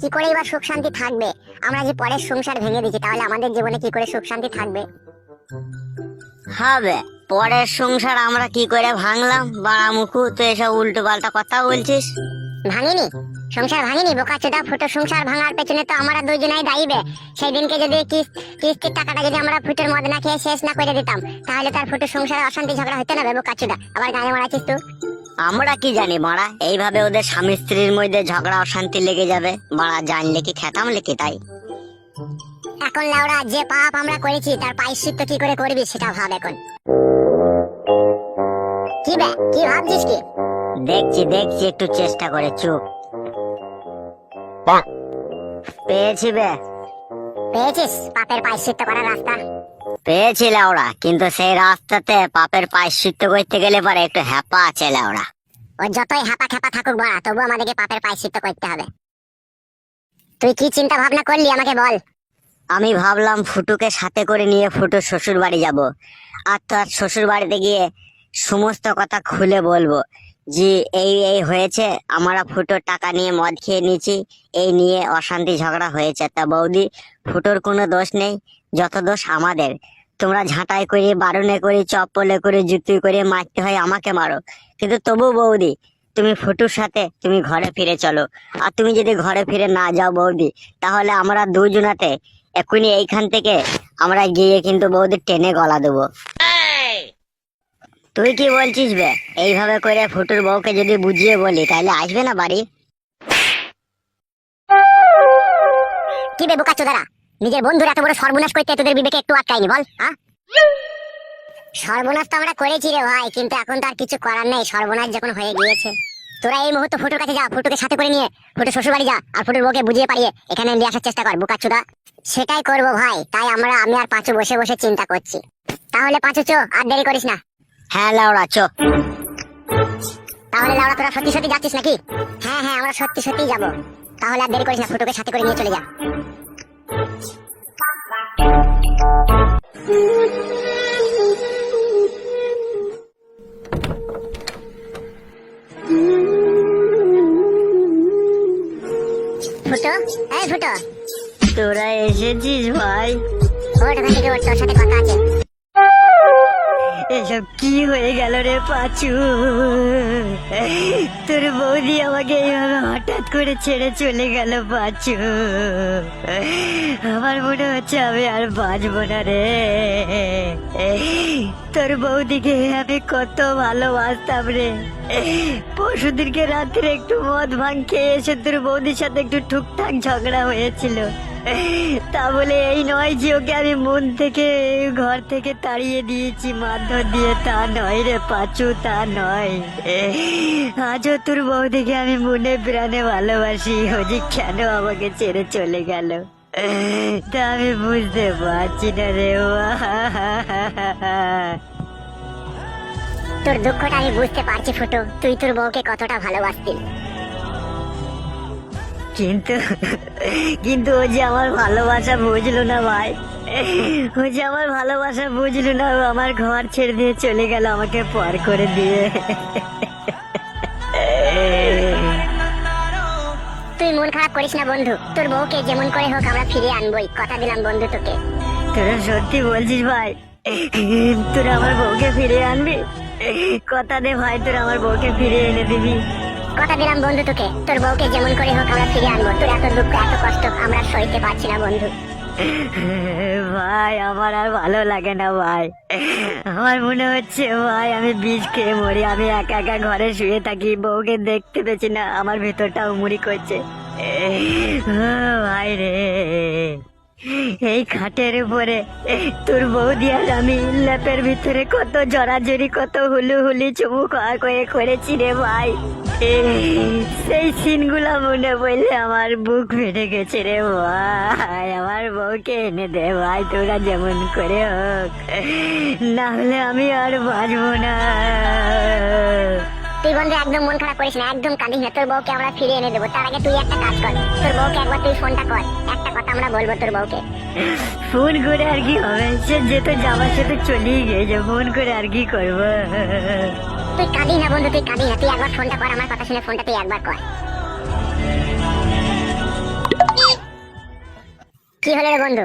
কি করে এবার সুখ শান্তি থাকবে? আমরা যে পরের সংসার ভেঙে দিচ্ছি তাহলে আমাদের জীবনে কি করে সুখ শান্তি থাকবে? হবে। পরের সংসার আমরা কি করে ভাঙলাম? বাড়া মুখু তো এসব উল্টো পাল্টা কথা বলছিস? ভাঙিনি। সংসার ভাঙিনি বোকা চোদা ফুটো সংসার ভাঙার পেছনে তো আমরা দুজনেই দায়ীবে সেই দিনকে যদি কিস্তির টাকাটা যদি আমরা ফুটের মদ না খেয়ে শেষ না করে দিতাম তাহলে তার ফুটো সংসারে অশান্তি ঝগড়া হতো না বোকা চোদা আবার গায়ে মারাছিস তুই? আমরা কি জানি মারা এইভাবে ওদের স্বামী স্ত্রীর মধ্যে ঝগড়া অশান্তি লেগে যাবে। মারা জানলে কি খেতাম লেখি তাই? এখন লাউড়া যে পাপ আমরা করেছি তার পাইশ্চিত্ত কি করে করবি সেটা ভাব এখন। কি বে কি ভাবছিস কি? দেখছি দেখছি একটু চেষ্টা করে চুপ। পেয়েছি বে। পেয়েছিস? পাপের পাইশ্চিত্ত করার রাস্তা। পেয়েছি লাউড়া কিন্তু সেই রাস্তাতে পাপের পায়শ্চিত্ত করতে গেলে পরে একটু হ্যাপা আছে লাউড়া ও যতই হাপা খেপা থাকুক বড়া তবু আমাদেরকে পাপের পাইশ্চিত্ত করতে হবে। তুই কি চিন্তা ভাবনা করলি আমাকে বল? আমি ভাবলাম ফুটুকে সাথে করে নিয়ে ফুটু শ্বশুর বাড়ি যাব। আর তার শ্বশুর বাড়িতে গিয়ে সমস্ত কথা খুলে বলব। যে এই এই হয়েছে, আমরা ফুটোর টাকা নিয়ে মদ খেয়ে নিয়েছি, এই নিয়ে অশান্তি ঝগড়া হয়েছে। তা বৌদি, ফুটোর কোনো দোষ নেই, যত দোষ আমাদের। তোমরা ঝাঁটাই করে বারণে করে চপ্পলে করে জুতি করে মারতে হয় আমাকে মারো। কিন্তু তবু বৌদি তুমি ফুটুর সাথে তুমি ঘরে ফিরে চলো। আর তুমি যদি ঘরে ফিরে না যাও বৌদি তাহলে আমরা দুজনাতে এখনই এইখান থেকে আমরা গিয়ে কিন্তু বৌদি টেনে গলা দেবো। তুই কি বলছিস বে? এইভাবে করে ফুটুর বউকে যদি বুঝিয়ে বলি তাহলে আসবে না বাড়ি? কি বে বোকা চোদারা নিজের বন্ধুর এত বড় সর্বনাশ করতে তোদের বিবেকে একটু আটকায়নি বল হ্যাঁ সর্বনাশ তো আমরা করেছি রে ভাই কিন্তু এখন তো আর কিছু করার নেই সর্বনাশ যখন হয়ে গিয়েছে। তোরা এই মুহূর্তে ফুটোর কাছে যা ফুটোকে সাথে করে নিয়ে ফুটো শ্বশুর বাড়ি যা আর ফুটোর বউকে বুঝিয়ে পারিয়ে এখানে নিয়ে আসার চেষ্টা কর বোকা চোদা সেটাই করব ভাই তাই আমরা আমি আর পাঁচু বসে বসে চিন্তা করছি। তাহলে পাঁচু চো আর দেরি করিস না। হ্যাঁ লাউড়া চো। তাহলে লাউড়া তোরা সত্যি সত্যি যাচ্ছিস নাকি? হ্যাঁ হ্যাঁ আমরা সত্যি সত্যি যাব। তাহলে আর দেরি করিস না ফুটোকে সাথে করে নিয়ে চলে যা। ফুটো এই ফুটো তোরা এসেছিস ভাই। ওঠ ওখান থেকে ওঠ তোর সাথে কথা আছে। এসব কি হয়ে গেল রে পাচু? তোর বৌদি আমাকে এইভাবে হঠাৎ করে ছেড়ে চলে গেল পাচু। আমার মনে হচ্ছে আমি আর বাঁচবো না রে। তোর বৌদিকে আমি কত ভালোবাসতাম রে। পরশুদিনকে রাত্রে একটু মদ ভাঙ খেয়ে এসে তোর বৌদির সাথে একটু টুকটাক ঝগড়া হয়েছিল। তা বলে এই নয় যে ওকে আমি মন থেকে ঘর থেকে তাড়িয়ে দিয়েছি, মারধর দিয়ে। তা নয় রে পাচু, তা নয়। আজও তোর বৌদিকে আমি মনে প্রাণে ভালোবাসি। যে কেন আমাকে ছেড়ে চলে গেল? তা আমি বুঝতে পারছি না রে। তোর দুঃখটা আমি বুঝতে পারছি ফুটো। তুই তোর বউকে কতটা ভালোবাসতি কিন্তু কিন্তু ও যে আমার ভালোবাসা বুঝলো না ভাই। ও যে আমার ভালোবাসা বুঝলো না ও আমার ঘর ছেড়ে দিয়ে চলে গেল আমাকে পর করে দিয়ে। তুই মন খারাপ করিস না বন্ধু তোর বউকে যেমন করে হোক আমরা ফিরিয়ে আনবই কথা দিলাম বন্ধু তোকে। তোরা সত্যি বলছিস ভাই তোরা আমার বউকে ফিরে আনবি? কথা দে ভাই তোরা আমার বউকে ফিরিয়ে এনে দিবি। কথা দিলাম বন্ধু তোকে। তোর বউকে যেমন করে হোক আমরা ফিরে আনব। তোর এত দুঃখ, এত কষ্ট, আমরা সইতে পারছি না বন্ধু। ভাই, আমার আর ভালো লাগে না, ভাই। আমার মনে হচ্ছে, ভাই, আমি বীজ খেয়ে মরি। আমি একা একা ঘরে শুয়ে থাকি, বউকে দেখতে পেছি না, আমার ভেতরটাও মুড়ি করছে। ভাই রে। এই খাটের উপরে, তোর বৌদি আর আমি ল্যাপের ভিতরে কত জড়াজড়ি, কত হুলু হুলি চুমু খাওয়া করে করেছি রে ভাই। সেই সিনগুলা মনে পড়লে আমার বুক ফেটে গেছে রে ভাই। আমার বউকে এনে দে ভাই, তোরা যেমন করে হোক। না হলে আমি আর বাঁচবো না। তুই বন্ধু একদম মন খারাপ করিস না একদম কাঁদিস না। তোর বউকে আমরা ফিরিয়ে এনে দেবো। তার আগে তুই একটা কাজ কর। তোর বউকে একবার তুই ফোনটা কর। একটা কথা আমরা বলব তোর বউকে। ফোন করে আর কি হবে? সে যেতে যাওয়ার সাথে চলেই গেছে। ফোন করে আর কি করব? তুই কাঁদিস না বন্ধু তুই কাঁদিস না। তুই একবার ফোনটা কর আমার কথা শুনে ফোনটা তুই একবার কর। কি হলো রে বন্ধু?